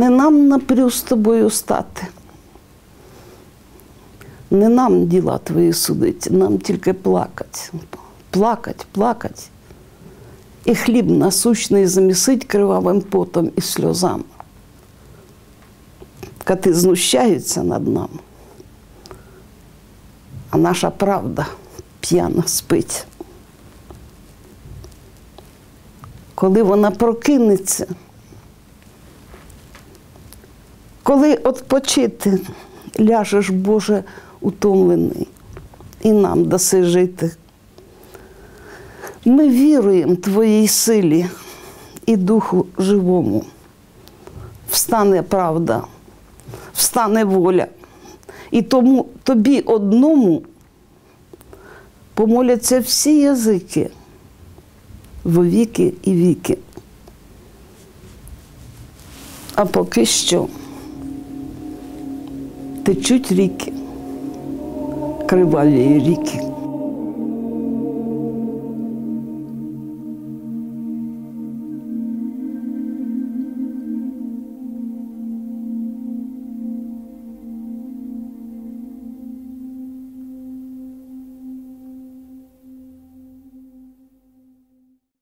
Не нам напрю з тобою стати. Не нам діла твої судить, нам тільки плакать. Плакать, плакать. І хліб насущний замісить кривавим потом і сльозами. Коти знущаються над нами, а наша правда п'яна спить. Коли вона прокинеться, коли відпочити ляжеш, Боже, утомлений, і нам даси жити. Ми віруємо Твоїй силі і Духу живому. Встане правда, встане воля. І тому тобі одному помоляться всі язики во віки і віки. А поки що течуть ріки, криваві ріки.